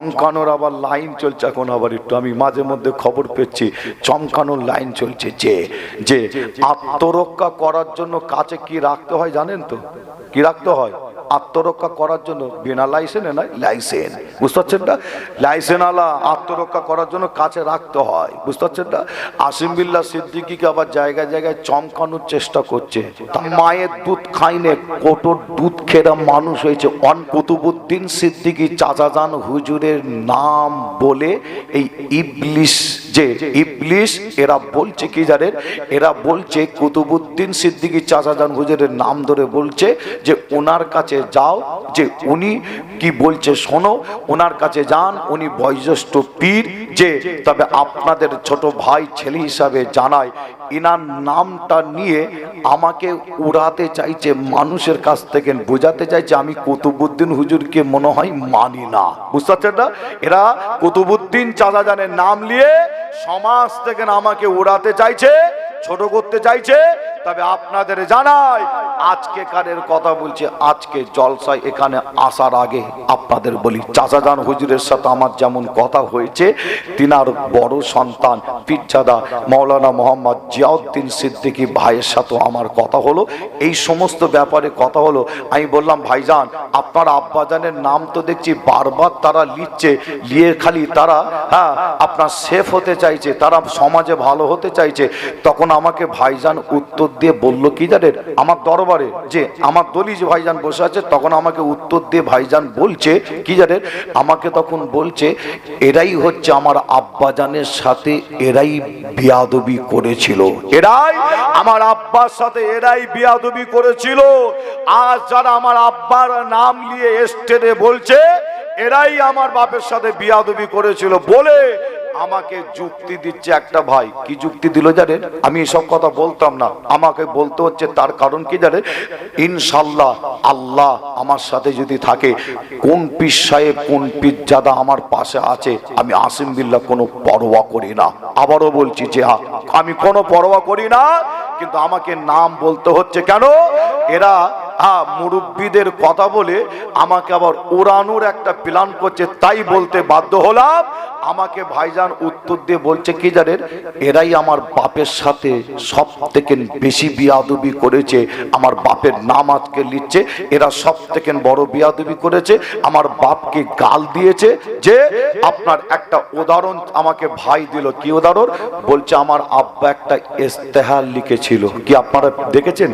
চমকানোর আবার লাইন চলছে। এখন আবার একটু আমি মাঝে মধ্যে খবর পেয়েছি, চমকানোর লাইন চলছে যে যে আত্মরক্ষা করার জন্য কাছে কি রাখতে হয় জানেন তো? কি রাখতে হয়? আত্মরক্ষা করার জন্য বিনা লাইসেন্সে নয়, লাইসেন্স। বুঝতে পারছেন না? লাইসেন্স আলা আত্মরক্ষা করার জন্য কাছে রাখতে হয়। বুঝতে পারছেন না? আসিম বিল্লা সিদ্দিকিকে আবার জায়গায় জায়গায় চমকানোর চেষ্টা করছে। মায়ের দুধ খাইনে কোটোর দুধ খেরা মানুষ হয়েছে। অন কুতুবুদ্দিন সিদ্দিকি চাচাজান হুজুরের নাম বলে এই ইবলিশ যে ইবলিশ এরা বলছে কি জানেন? এরা বলছে কুতুবুদ্দিন সিদ্দিকি চাচাজান হুজুরের নাম ধরে বলছে যে, ওনার কাছে যাও যে উনি কি বলছে শোনো ওনার কাছে যান, উনি বয়োজ্যেষ্ঠ পীর যে, তবে আপনাদের ছোট ভাই ছেলে হিসাবে জানায়, ইনার নামটা নিয়ে আমাকে উড়াতে চাইছে, মানুষের কাছ থেকে বোঝাতে চাইছে, আমি কুতুবুদ্দিন হুজুরকে মনে হয় মানি না। বুঝতে পারছেন না? এরা কুতুবুদ্দিন চাচা জানের নাম নিয়ে সমাজ থেকে আমাকে উড়াতে চাইছে, ছোট করতে চাইছে তবে আপনাদের জানাই আজকে কারের কথা বলছে, আজকে জলসায় এখানে আসার আগে আপনাদের বলি, চাচাজান হুজুরের সাথে আমার যেমন কথা হয়েছে, তিনার বড় সন্তান পিরজাদা মৌলানা মোহাম্মদ জিয়াউদ্দিন সিদ্দিকি ভাইয়ের সাথেও আমার কথা হলো। এই সমস্ত ব্যাপারে কথা হলো, আমি বললাম, ভাইজান, আপনার আব্বাজানের নাম তো দেখছি, বারবার তারা লিখছে, লিয়ে খালি তারা হ্যাঁ আপনার সেফ হতে চাইছে, তারা সমাজে ভালো হতে চাইছে। তখন আমাকে ভাইজান উত্তর দিয়ে বলল, কি জানেন আমার দরবারে যে আমার দলি যে ভাইজান বসে আছে, তখন আমাকে উত্তর দিয়ে ভাইজান বলছে, কি জানেন আমাকে তখন বলছে, এরাই হচ্ছে আমার আব্বাজানের সাথে এরাই বিয়াদবি করেছিল। এরাই আমার আব্বার সাথে এরাই বিয়াদবি করেছিল। আজ যারা আমার আব্বার নাম নিয়ে এস্টেটে বলছে, এরাই আমার বাপের সাথে বিয়াদবি করেছিল। বলে আমাকে যুক্তি দিচ্ছে একটা ভাই। কি যুক্তি দিল জানেন? আমি এসব কথা বলতাম না। আমাকে বলতে হচ্ছে তার কারণ কি জানে ইনশাল্লাহ আল্লাহ আমার সাথে যদি থাকে কোন পীর সাহেব কোন পীর জাদা আমার পাশে আছে আমি আসিম বিল্লাহ কোনো পরোয়া করি না। আবারও বলছি যে হ্যাঁ, আমি কোনো পরোয়া করি না। কিন্তু আমাকে নাম বলতে হচ্ছে কেন? এরা মুরব্বীদের কথা বলে আমাকে আবার উড়ানোর একটা প্ল্যান করছে, তাই বলতে বাধ্য হলাম। আমাকে ভাইজান উত্তর দিয়ে বলছে, কি জানেন, এরাই আমার বাপের সাথে সব থেকে বেশি বিয়াদুবি করেছে। আমার বাপের নাম আজকে লিখছে, এরা সব থেকে বড় বিয়াদুবি করেছে। আমার বাপকে গাল দিয়েছে যে, আপনার একটা উদাহরণ আমাকে ভাই দিল। কি উদাহরণ? বলছে, আমার আব্বা একটা ইস্তেহার লিখেছিল কি আপনারা দেখেছেন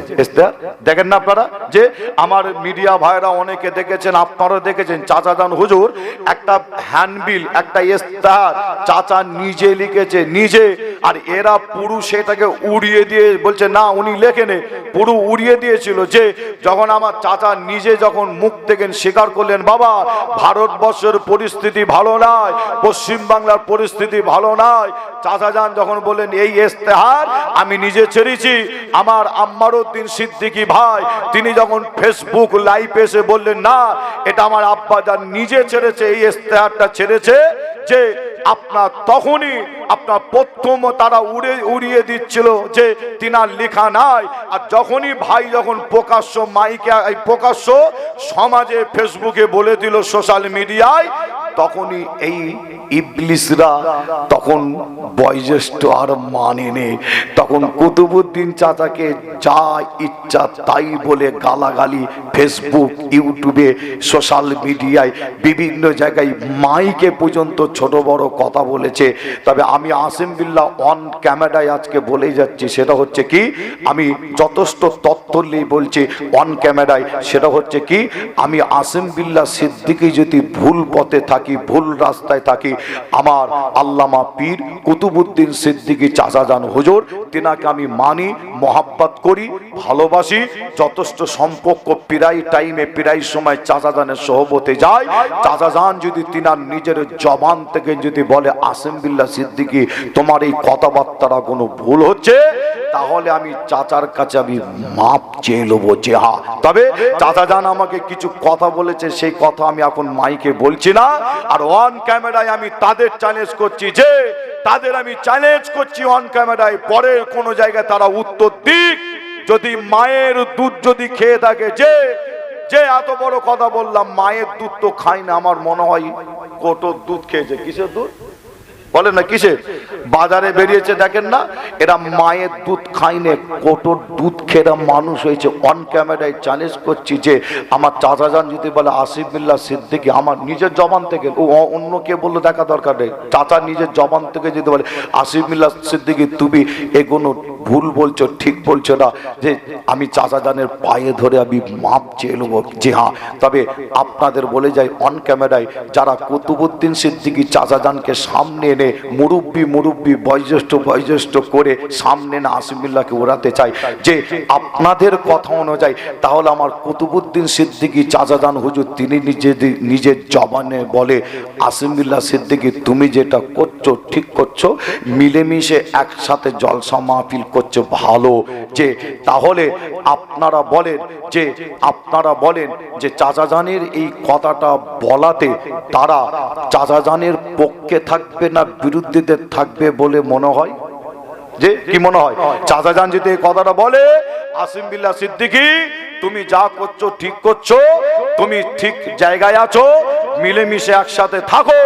দেখেন না আপনারা? যে আমার মিডিয়া ভাইরা অনেকে দেখেছেন, আপনারা দেখেছেন, চাচা যান হুজুর, একটা হ্যান্ডবিল, একটা ইস্তেহার চাচা নিজে লিখেছে, নিজে। আর এরা পুরো সেটাকে উড়িয়ে দিয়ে বলছে, না, উনি লেখেনে। পুরু উড়িয়ে দিয়েছিল যে, যখন আমার চাচা নিজে যখন মুখ থেকে স্বীকার করলেন, বাবা, ভারতবর্ষের পরিস্থিতি ভালো নয়, পশ্চিম বাংলার পরিস্থিতি ভালো নয়। চাচা যান যখন বললেন, এই ইস্তেহার আমি নিজে ছেড়েছি। আমার আম্মারউদ্দিন সিদ্দিকী ভাই, তিনি যখন ফেসবুক লাইভ এসে বললেন, না, এটা আমার আব্বা যান নিজে ছেড়েছে, এই ইস্তেহারটা ছেড়েছে, যে আপনার তখনই আপনার প্রথম তারা উড়ে, উড়িয়ে দিচ্ছিল যে তিনার লেখা নাই। আর যখনই ভাই যখন প্রকাশ্য মাইকে প্রকাশ্য সমাজে ফেসবুকে বলে দিল, সোশ্যাল মিডিয়ায় তখনই এই ইবলিসরা তখন বয়োজ্যেষ্ঠ আর মানে মানেনি তখন কুতুবুদ্দিন চাচাকে যা ইচ্ছা তাই বলে গালাগালি ফেসবুক, ইউটিউবে, সোশ্যাল মিডিয়ায়, বিভিন্ন জায়গায় মাইকে পর্যন্ত ছোট বড় কথা বলেছে। তবে আমি আসিম বিল্লাহ অন ক্যামেরায় আজকে বলে যাচ্ছি, সেটা হচ্ছে কি, আমি যথেষ্ট তথ্য নিয়ে বলছি অন ক্যামেরায় সেটা হচ্ছে কি, আমি আসিম বিল্লাহ সিদ্দিকি যদি ভুল পথে থাকি ভুল রাস্তায় থাকি আমার আল্লামা পীর কুতুবুদ্দিন সিদ্দিকি চাচা যান হুজুর, তিনাকে আমি মানি, মহাব্বত করি, ভালোবাসি। যথেষ্ট সম্পর্ক প্রায় টাইমে, প্রায় সময় চাচা জানের সহবতে যায়। চাচা যান যদি তিনার নিজের জবান থেকে যদি বলে, আসিম সিদ্দিকি, তোমার এই কথাবার্তারা কোনো ভুল হচ্ছে? তাহলে আমি চাচার কাছে আমি মাপ চেয়ে নেব যে হা তবে চাচা যান আমাকে কিছু কথা বলেছে সেই কথা আমি এখন মাইকে বলছি না। আর অন ক্যামেরায় আমি তাদের চ্যালেঞ্জ করছি যে তাদের আমি চ্যালেঞ্জ করছি অন ক্যামেরায় পরের কোনো জায়গায় তারা উত্তর দিক। যদি মায়ের দুধ যদি খেয়ে থাকে যে যে এত বড় কথা বললাম মায়ের দুধ তো খাই না আমার মনে হয় কোটোর দুধ খেয়েছে। কিসের দুধ? বলেন না কিসের? বাজারে বেরিয়েছে, দেখেন না, এরা মায়ের দুধ খাইনে কোটোর দুধ খেয়ে মানুষ হয়েছে। অন ক্যামেরায় চ্যালেঞ্জ করছি যে, আমার চাচা যান যদি বলে, আসিফ বিল্লা সিদ্দিকি, আমার নিজের জবান থেকে ও অন্য কে বলল, দেখা দরকার নেই। চাচা নিজের জবান থেকে যদি বলে, আসিফ বিল্লা সিদ্দিকি, তুমি এগুলো ভুল বলছো, ঠিক বলছো না, যে আমি চাচা জানের পায়ে ধরে আমি মাপ চেয়ে নেব যে হ্যাঁ। তবে আপনাদের বলে যাই অন ক্যামেরায় যারা কুতুবুদ্দিন সিদ্দিকি চাচা জানকে সামনে এনে মুরব্বী মুরব্বী বয়োজ্যেষ্ঠ বয়োজ্যেষ্ঠ করে সামনে না আসিমুল্লাহকে ওড়াতে চাই যে আপনাদের কথা অনুযায়ী, তাহলে আমার কুতুবুদ্দিন সিদ্দিকি চাচা জান হুজুর, তিনি নিজে নিজের জবানে বলে আসিমুল্লাহ সিদ্দিকি, তুমি যেটা করছ, ঠিক করছ, মিলেমিশে একসাথে জলসা মাহফিল করছে ভালো, যে তাহলে আপনারা বলেন, যে আপনারা বলেন যে চাচাজানের এই কথাটা বলাতে তারা চাচাজানের পক্ষে থাকবে না বিরুদ্ধেদের থাকবে বলে মনে হয়? যে, কি মনে হয়? চাচাজান যদি এই কথাটা বলে, আসিম বিল্লাহ সিদ্দিকি, তুমি যা করছ ঠিক করছ, তুমি ঠিক জায়গায় আছো, মিলেমিশে একসাথে থাকো।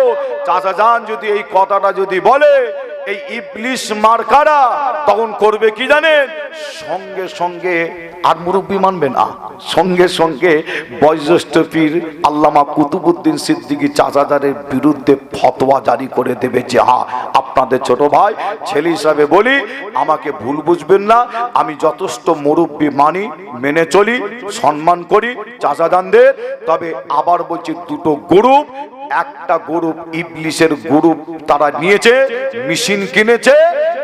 চাচাজান যদি এই কথাটা যদি বলে এই ইবলিশ মার্কারা তখন করবে কি জানেন? সঙ্গে সঙ্গে, আর মুরব্বী মানবে না, সঙ্গে সঙ্গে বয়োজ্যেষ্ঠ পীর আল্লামা কুতুবুদ্দিন সিদ্দিকী চাচাদারের বিরুদ্ধে ফতোয়া জারি করে দেবে যে হা আপনাদের ছোট ভাই, ছেলে হিসাবে বলি, আমাকে ভুল বুঝবেন না, আমি যথেষ্ট মুরব্বী মানি, মেনে চলি, সম্মান করি চাচাদানদের, তবে আবার বলছি দুটো গ্রুপ একটা গ্রুপ ইবলিশের গ্রুপ তারা নিয়েছে, মেশিন কিনেছে।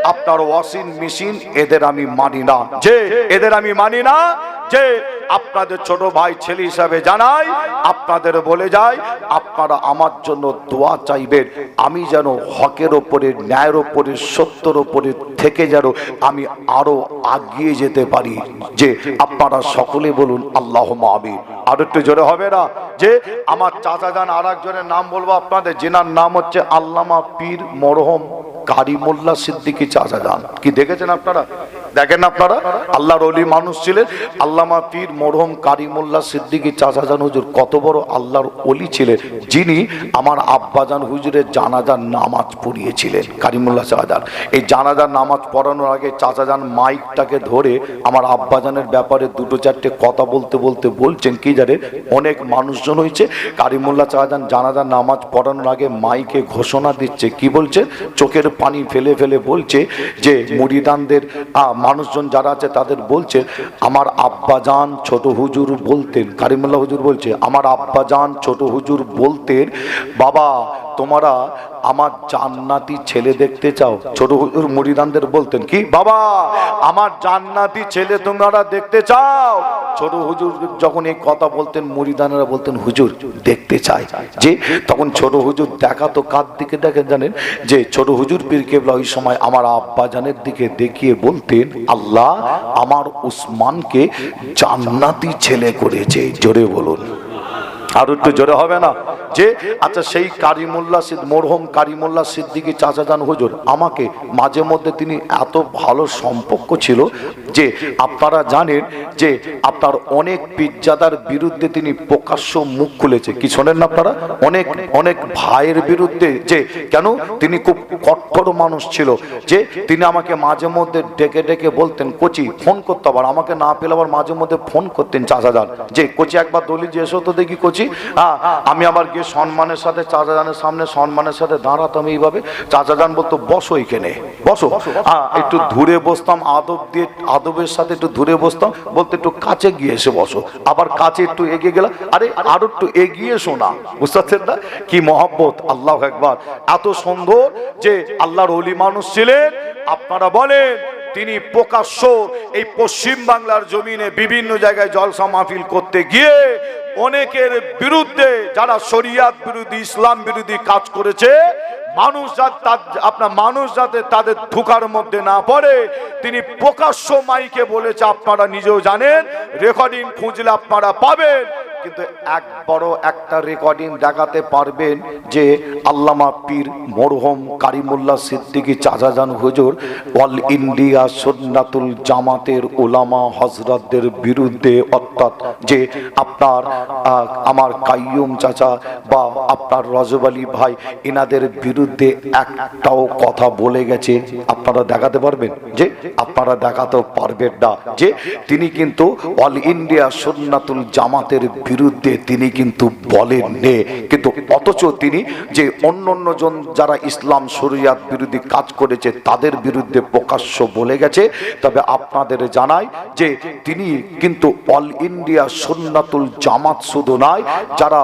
আপনার ওয়াশিং মেশিন, এদের আমি মানি না। যে, এদের আমি মানি না। যে আপনাদের ছোট ভাই, ছেলে হিসাবে জানাই, আপনাদের বলে যাই, আপনারা আমার জন্য দোয়া চাইবেন। আমি যেন হকের ওপরে, ন্যায়ের ওপরে, সত্যর ওপরে থেকে যেন আমি আরও আগিয়ে যেতে পারি। যে আপনারা সকলে বলুন আল্লাহ আমি আর একটু জোরে হবে না? যে আমার চাচা যান আর নাম বলব আপনাদের, যেনার নাম হচ্ছে আল্লামা পীর মরহম কারিমুল্লাহ সিদ্দিকী চাচা যান। কি দেখেছেন আপনারা? দেখেন আপনারা? আল্লাহর অলি মানুষ ছিলেন। আল্লামা পীর মরহম কারিমুল্লাহ সিদ্দিকী চাচা যান হুজুর, কত বড় আল্লাহর অলি ছিলেন। যিনি আমার আব্বাজান হুজুরের জানাজার নামাজ পড়িয়েছিলেন কারিমুল্লাহ চাচাজান এই জানাজার নামাজ পড়ানোর আগে চাচাজান মাইকটাকে ধরে আমার আব্বাজানের ব্যাপারে দুটো চারটে কথা বলতে বলতে বলছেন, কি জানে অনেক মানুষজন হয়েছে। কারিমুল্লাহ চাচাজান জানাজার নামাজ পড়ানোর আগে মাইকে ঘোষণা দিচ্ছে, কি বলছে চোখের পানি ফেলে ফেলে বলছে যে মুড়িদানদের মানুষজন যারা আছে তাদের বলছে, আমার আব্বাজান ছোট হুজুর বলতেন। কারিমুল্লাহ হুজুর বলছে, আমার আব্বাজান ছোট হুজুর বলতেন, বাবা, তোমরা আমার জান্নাতি ছেলে দেখতে চাও। ছোট হুজুর মুড়িদানদের বলতেন, কি? বাবা, আমার জান্নাতি ছেলে তোমরা দেখতে চাও? ছোট হুজুর যখন এই কথা বলতেন মুড়িদানেরা বলতেন, হুজুর, দেখতে চাই। যে তখন ছোট হুজুর দেখা তো কার দিকে দেখেন জানেন? যে ছোট হুজুর পীর কেবলা ওই সময় আমার আব্বাজানের দিকে দেখিয়ে বলতেন, আল্লাহ আমার উসমানকে জান্নাতি ছেলে করেছে। জোরে বলুন। আর একটু জোরে হবে না? যে আচ্ছা সেই কারিমুল্লা সিদ, মরহম কারিমুল্লা সিদ্দিকি চাচাজান হুজুর, আমাকে মাঝে মধ্যে তিনি এত ভালো সম্পর্ক ছিল যে, আপনারা জানেন যে, আপনার অনেক পিজ্জাদার বিরুদ্ধে তিনি প্রকাশ্য মুখ খুলেছে। কি শোনেন না আপনারা? অনেক অনেক ভাইয়ের বিরুদ্ধে যে, কেন? তিনি খুব কঠোর মানুষ ছিল। যে, তিনি আমাকে মাঝে মধ্যে ডেকে ডেকে বলতেন, কোচি, ফোন করতে আবার। আমাকে না পেলে আবার মাঝে মধ্যে ফোন করতেন চাচাজান। যে, কোচি, একবার দলি যে এসো তো দেখি, কোচি। হ্যাঁ আমি আবার গিয়ে সম্মানের সাথে চাচাজানের সামনে সম্মানের সাথে দাঁড়াতাম এইভাবে। চাচাজান বলতো, বসো এখানে, বসো। হ্যাঁ একটু দূরে বসতাম, আদব দিয়ে, আদবের সাথে একটু দূরে বসতাম। বলতে, একটু কাছে গিয়ে এসে বসো। আবার কাছে একটু এগিয়ে গেলাম। আরে, আরও একটু এগিয়ে শোনা বুঝতে পারছেন না? কি মহব্বত, আল্লাহ একবার এত সুন্দর যে আল্লাহর অলি মানুষ ছিলেন, আপনারা বলেন, তিনি প্রকাশ্য এই পশ্চিম বাংলার জমিনে বিভিন্ন জায়গায় জলসা মাহফিল করতে গিয়ে অনেকের বিরুদ্ধে যারা শরিয়াত বিরোধী, ইসলাম বিরোধী কাজ করেছে, মানুষ আপনার মানুষ যাতে তাদের ধোকার মধ্যে না পড়ে, তিনি প্রকাশ্য মাইকে বলেছে, আপনারা নিজেও জানেন, রেকর্ডিং খুঁজলে আপনারা পাবেন। কিন্তু এক বড় একটা রেকর্ডিং দেখাতে পারবেন যে আল্লামা পীর মরহম কারিমুল্লাহ সিদ্দিকী চাচাজান হুজুর অল ইন্ডিয়া সুন্নাতুল জামাতের ওলামা হজরতদের বিরুদ্ধে, অর্থাৎ যে আপনার আমার কাইয়ুম চাচা বা আপনার রজব আলী ভাই এনাদের বিরুদ্ধে একটাও কথা বলে গেছে। আপনারা দেখাতে পারবেন? যে আপনারা দেখাতে পারবেন না। যে তিনি কিন্তু অল ইন্ডিয়া সুন্নাতুল জামাতের বিরুদ্ধে তিনি কিন্তু বলেন নে কিন্তু অথচ তিনি যে অন্য অন্য জন যারা ইসলাম শরিয়াত বিরোধী কাজ করেছে, তাদের বিরুদ্ধে প্রকাশ্য বলে গেছে। তবে আপনাদের জানাই যে তিনি কিন্তু অল ইন্ডিয়া সুন্নাতুল জামাত শুধু নয়, যারা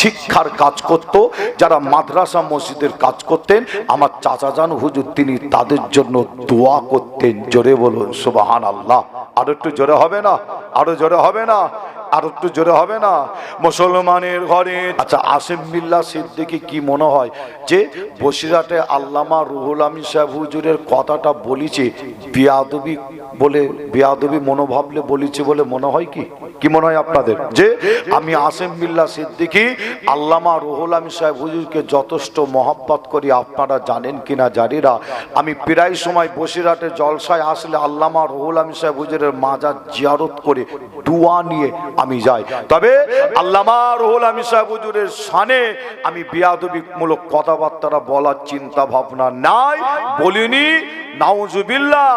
শিক্ষার কাজ করত, যারা মাদ্রাসা মসজিদের কাজ করতেন, আমার চাচা যান হুজুর, তিনি তাদের জন্য দোয়া করতেন। জোরে বলুন সুবাহান আল্লাহ আর একটু জোরে হবে না? আরও জোরে হবে না? আর একটু জোরে হবে না? মুসলমানের ঘরে। আচ্ছা আসিম বিল্লা সিদ্দিকি কি মনে হয় যে বসিরাটে আল্লামা রুহুল আমি সাহেব হুজুরের কথাটা বলিছে, বিয়াদবি বলে বিয়াদবি মনোভাবলে বলিছে বলে মনে হয় কি? কি মনে হয় আপনাদের? যে আমি আসিম বিল্লা সিদ্দিকি, আল্লামা রুহুল আমিন সাহেব হুজুরকে যথেষ্ট মহব্বত করি, আপনারা জানেন কিনা জানিরা আমি প্রায় সময় বসিরহাটে জলসায় আসলে আল্লামা রুহুল আমিন সাহেব হুজুরের মাজার জিয়ারত করে দুয়া নিয়ে আমি যাই। তবে আল্লামা রুহুল আমিন সাহেব হুজুরের শানে আমি বিয়াদবি মূলক কথাবার্তা বলার চিন্তা ভাবনা নাই, বলিনি, নাউজুবিল্লাহ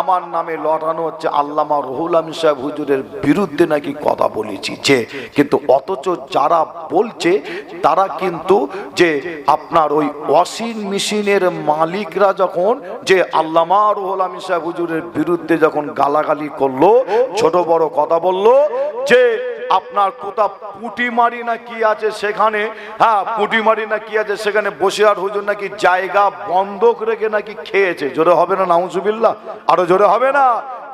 আমার নামে লড়ানো হচ্ছে আল্লামা রহুল আমিন সাহেব হুজুরের বিরুদ্ধে নাকি কথা বলেছি, যে কিন্তু অথচ যারা বলছে, তারা কিন্তু যে আপনার ওই ওয়াশিং মেশিনের মালিকরা যখন, যে আল্লামা রহুল আমিন সাহেব হুজুরের বিরুদ্ধে যখন গালাগালি করল, ছোট বড় কথা বলল, যে আপনার কোথা পুটি মারি না কি আছে সেখানে? হ্যাঁ পুটি মারি না কি আছে সেখানে বসে আর হুজুর নাকি জায়গা বন্ধক রেখে নাকি খেয়েছে। জোরে হবে না, নাউজুবিল্লাহ? আরও জোরে হবে না?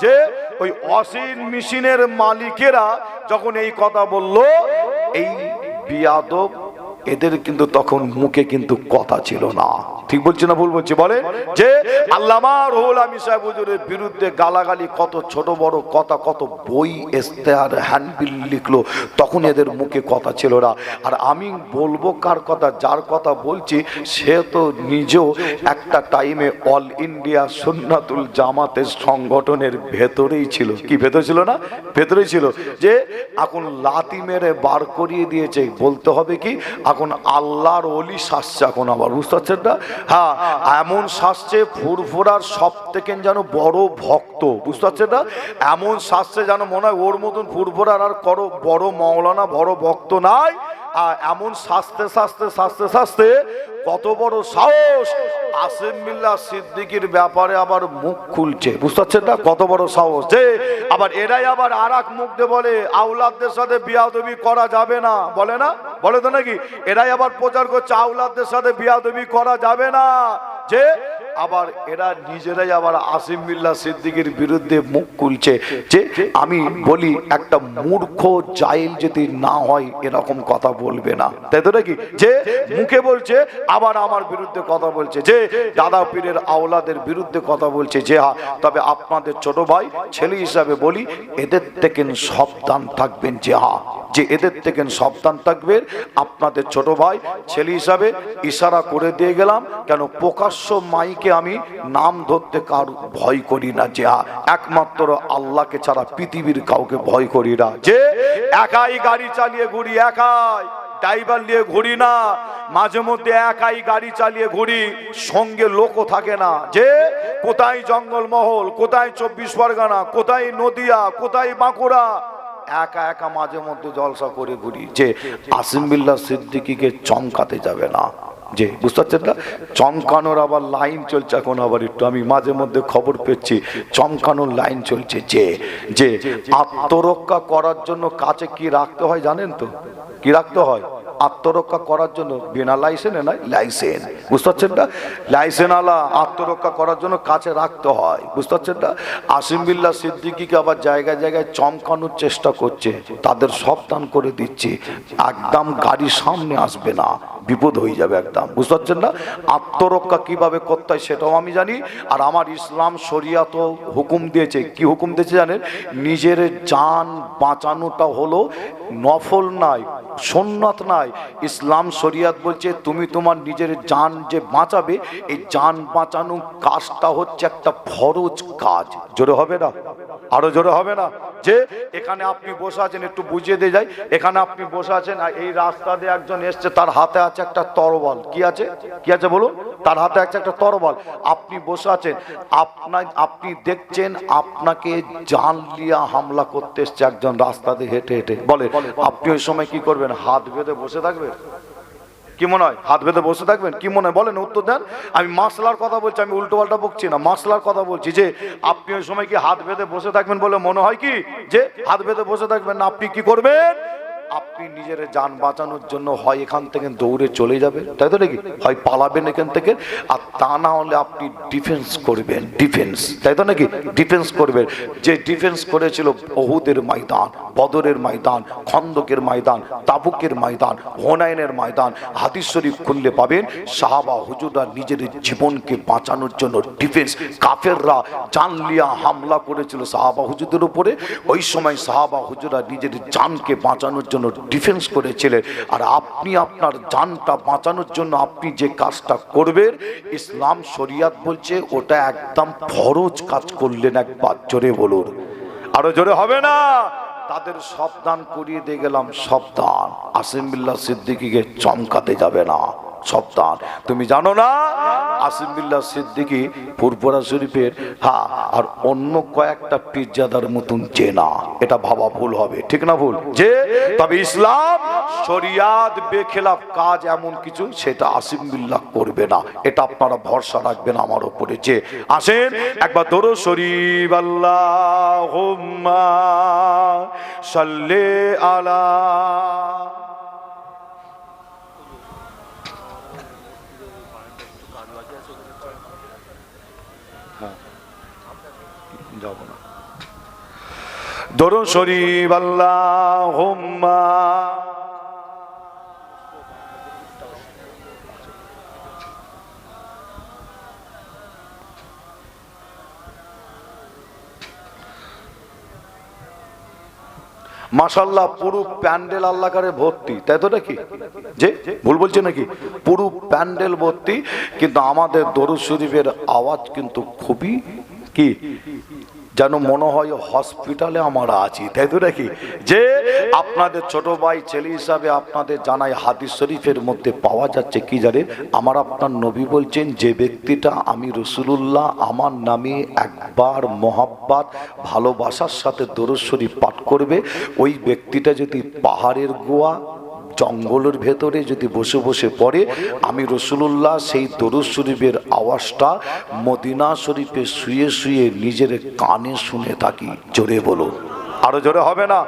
যে ওই অসীন মেশিনের মালিকেরা যখন এই কথা বলল, এই বিয়াদব এদের কিন্তু তখন মুখে কিন্তু কথা ছিল না। ঠিক বলছি না ভুল বলছি? বলে যে আল্লামা রহুল আমি সাহেব হুজুরের বিরুদ্ধে গালাগালি কত ছোট বড় কথা কত বই ইস্তেহার হ্যান্ডবিল লিখলো তখন এদের মুখে কথা ছিল না। আর আমি বলব কার কথা যার কথা বলছি সে তো নিজেও একটা টাইমে অল ইন্ডিয়া সুন্নাতুল জামাতের সংগঠনের ভেতরেই ছিল। কি ভেতরে ছিল না? ভেতরেই ছিল। যে এখন লাতি মেরে বার করিয়ে দিয়েছে বলতে হবে কি? এখন আল্লাহর অলি শাসছে এখন আবার বুঝতে পারছেন না? হ্যাঁ এমন শাস্ত্রে ফুরফুরার সব থেকে যেন বড় ভক্ত, বুঝতে পারছে না এমন শাস্ত্রে যেন মনে হয় ওর মতন ফুরফুরার আর করো বড় মৌলানা বড় ভক্ত নাই, আর এমন শাস্তে শাস্তে শাস্তে শাস্তে কত বড় সাহস আসিম বিল্লাহ সিদ্দিকির ব্যাপারে আবার মুখ খুলছে। বুঝতে পারছেন না? কত বড় সাহস। যে, আবার এরাই আবার আর মুখ দিয়ে বলে আউলাদদের সাথে বিয়াদবি করা যাবে না। বলে না? বলে তো নাকি? এরাই আবার প্রচার করছে আউলাদদের সাথে বিয়াদবি করা যাবে না। যে আবার এরা নিজেরাই আবার আসিম বিল্লাহ সিদ্দিকির বিরুদ্ধে মুখ খুলছে যে আমি বলি একটা মূর্খ জাইল যদি না হয় এরকম কথা বলবে না। তাই তো নাকি? যে মুখে বলছে, আবার আমার বিরুদ্ধে কথা বলছে। যে দাদা পীরের আওলাদের বিরুদ্ধে কথা বলছে। যে হা তবে আপনাদের ছোট ভাই ছেলে হিসাবে বলি, এদের থেকে সাবধান থাকবেন। যে হা যে এদের থেকে সাবধান থাকবেন। আপনাদের ছোট ভাই ছেলে হিসাবে ইশারা করে দিয়ে গেলাম। কেন? প্রকাশ্য মাইকে আমি নাম ধরতে কার ভয় করি না, যে একমাত্র আল্লাহকে ছাড়া পৃথিবীর কাউকে ভয় করি না। যে একাই গাড়ি চালিয়ে ঘুরি, একাই ড্রাইভার নিয়ে ঘুরি না, মাঝে মধ্যে একাই গাড়ি চালিয়ে ঘুরি, সঙ্গে লোকও থাকে না। যে কোথায় জঙ্গলমহল, কোথায় চব্বিশ পরগনা, কোথায় নদিয়া, কোথায় বাঁকুড়া, একা একা মাঝে মধ্যে জলসা করে ঘুরি। যে আসিম বিল্লাহ সিদ্দিকিকে চমকাতে যাবে না। যে, বুঝতে পারছেন না? চমকানোর আবার লাইন চলছে। এখন আবার একটু আমি মাঝে মধ্যে খবর পেয়েছি, চমকানোর লাইন চলছে যে যে আত্মরক্ষা করার জন্য কাছে কি রাখতে হয় জানেন তো? কি রাখতে হয়? আত্মরক্ষা করার জন্য বিনা লাইসেন্স নয়, লাইসেন্স। বুঝতে পারছেন না? লাইসেন্স আলা আত্মরক্ষা করার জন্য কাছে রাখতে হয়। বুঝতে পারছেন না? আসিম বিল্লাহ সিদ্দিকিকে আবার জায়গায় জায়গায় চমকানোর চেষ্টা করছে। তাদের সাবধান করে দিচ্ছে। একদম গাড়ি সামনে আসবে না। বিপদ হয়ে যাবে একদম। বুঝতে পারছেন না? আত্মরক্ষা কীভাবে করতে হয় সেটাও আমি জানি। আর আমার ইসলাম শরিয়াত হুকুম দিয়েছে। কি হুকুম দিয়েছে জানেন? নিজের জান বাঁচানোটা হলো নফল নাই সন্ন্যত নাই। ইসলাম শরিয়াত বলছে, তুমি তোমার নিজের জান যে বাঁচাবে, এই জান বাঁচানো কাজটা হচ্ছে একটা ফরজ কাজ। জোরে হবে না? আরও জোরে হবে না? যে, এখানে আপনি বসে আছেন, একটু বুঝিয়ে দিয়ে যাই। এখানে আপনি বসে আছেন আর এই রাস্তা দিয়ে একজন এসছে, তার হাতে আছে একটা তরবাল কি আছে? কি আছে বলুন? তার হাতে আছে একটা তরবাল আপনি বসে আছেন আপনার আপনি দেখছেন, আপনাকে জান লিয়া হামলা করতে এসছে একজন রাস্তা দিয়ে হেঁটে হেঁটে। বলে, আপনি ওই সময় কি করবেন? হাত বেঁধে বসে থাকবেন? কি মনে হয়? হাত বেঁধে বসে থাকবেন? কি মনে হয়? বলেন, উত্তর দেন। আমি মাসলার কথা বলছি, আমি উল্টো পাল্টা বকছি না। মাসলার কথা বলছি যে, আপনি ওই সময় কি হাত বেঁধে বসে থাকবেন বলে মনে হয় কি? যে, হাত বেঁধে বসে থাকবেন না, আপনি কি করবেন? আপনি নিজের যান বাঁচানোর জন্য হয় এখান থেকে দৌড়ে চলে যাবেন তাই তো নাকি? হয় পালাবেন এখান থেকে। আর তা না হলে আপনি ডিফেন্স করবেন ডিফেন্স তাই তো নাকি? ডিফেন্স করবেন। যে ডিফেন্স করেছিল বহুদের ময়দান, বদরের ময়দান, খন্দকের ময়দান, তাবুকের ময়দান, হোনাইনের ময়দান, হাদিস শরীফ খুললে পাবেন। সাহাবা, হুজুররা নিজের জীবনকে বাঁচানোর জন্য ডিফেন্স কাফেররা জানলিয়া হামলা করেছিল সাহাবা, হুজুরদের উপরে। ওই সময় সাহাবা, হুজুররা নিজের জানকে বাঁচানোর জন্য ডিফেন্স করেছিলেন। আর আপনি আপনার জানটা বাঁচানোর জন্য আপনি যে কাজটা করবেন, ইসলাম শরিয়াত বলছে ওটা একদম ফরজ কাজ করলেন একবার। জোরে বলুন। আরও জোরে হবে না? তাদের সাবধান করিয়ে দিয়ে গেলাম, সাবধান। আসিমবিল্লা সিদ্দিকিকে চমকাতে যাবে না। সাবধান তুমি জানো না? আসিমবিল্লা সিদ্দিকি ফুরপুরা শরীফের হ্যাঁ আর অন্য কয়েকটা পিজ্জাদার মতন চেনা এটা ভাবা ভুল হবে। ঠিক না ভুল? যে, তবে ইসলাম, শরিয়াত, বেখেলাফ কাজ এমন কিছু, সেটা আসিমবিল্লাহ করবে না। এটা আপনারা ভরসা রাখবেন আমার উপরে। যে, আসেন, একবার ধরো শরীফ আল্লাহ সাল্লে আলা যাব না। দরুন শরীফ আল্লাহ মাসাল্লাহ পুরো প্যান্ডেল আল্লাহকারে ভর্তি। তাই তো নাকি? যে ভুল বলছে নাকি? পুরো প্যান্ডেল ভর্তি, কিন্তু আমাদের দরুদ শরীফের আওয়াজ কিন্তু খুবই কি? যেন মনে হয় হসপিটালে আমরা আছি। তাই তো নাকি? যে আপনাদের ছোট ভাই, ছেলে হিসাবে আপনাদের জানাই হাদিস শরীফের মধ্যে পাওয়া যাচ্ছে কি জানে আমার আপনার নবী বলছেন, যে ব্যক্তিটা আমি রসুলুল্লাহ, আমার নামে একবার মহাব্বাত, ভালোবাসার সাথে দরুদ শরীফ পাঠ করবে, ওই ব্যক্তিটা যদি পাহাড়ের গোয়া জঙ্গলের ভেতরে যদি বসে বসে পড়ে, আমি রসুলুল্লাহ সেই দরুদ শরীফের আওয়াজটা মদিনা শরীফে শুয়ে শুয়ে নিজের কানে শুনে থাকি। জোরে বলো। আরও জোরে হবে না।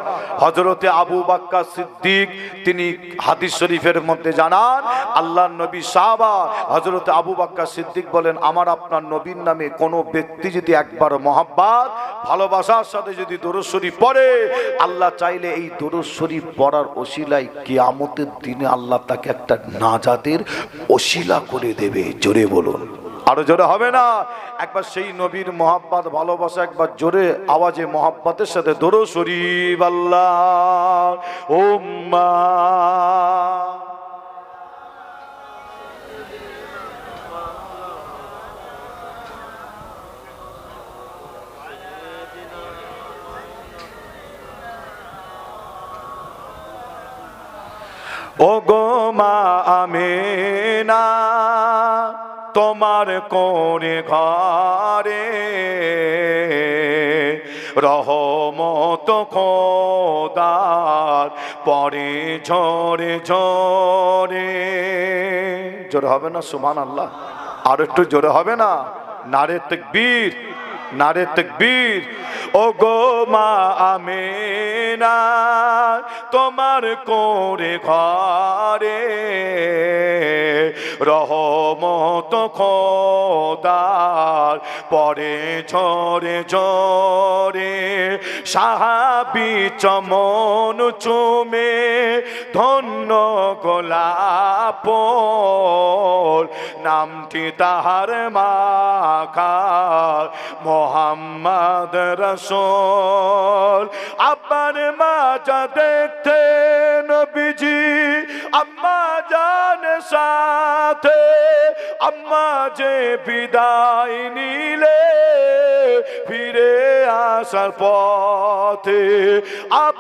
হজরতে আবু বাক্কা সিদ্দিক, তিনি হাদিস শরীফের মধ্যে জানান আল্লাহ নবী সাহাবা হজরতে আবু বাক্কা সিদ্দিক বলেন, আমার আপনার নবীর নামে কোনো ব্যক্তি যদি একবার মহাব্বাত, ভালোবাসার সাথে যদি দরুদ শরীফ পড়ে, আল্লাহ চাইলে এই দরুদ শরীফ পড়ার ওসিলায় কিয়ামতের দিনে আল্লাহ তাকে একটা নাজাদের ওসিলা করে দেবে। জোরে বলুন। আরও জোরে হবে না। একবার সেই নবীর মহাব্বাত, ভালোবাসা একবার জোরে আওয়াজে মহাব্বাতের সাথে দরো শরীফ আল্লাহ। ওম্মা ও গো মা আমেনা। তোমার কোরে ঘরে রহমত খোদার পরে ঝরে ঝরে। জোরে হবে না সুমান আল্লাহ আর একটু জোরে হবে না? নারে তকবীর নারে তকবীর। ও গো মা আমেনা, তোমার কোরে ঘরে রহমত খোদার পরে ঝরে ঝরে সাহাবি চমন চুমে ধন্য গোলাপ নামটি তাহার মাখা মোহাম্মদ রসোল আব্বার মাজা দেখতে নবীজি, আম্মা জান সাথে, আম্মা যে বিদায় নিলে ফিরে আসার পথে আব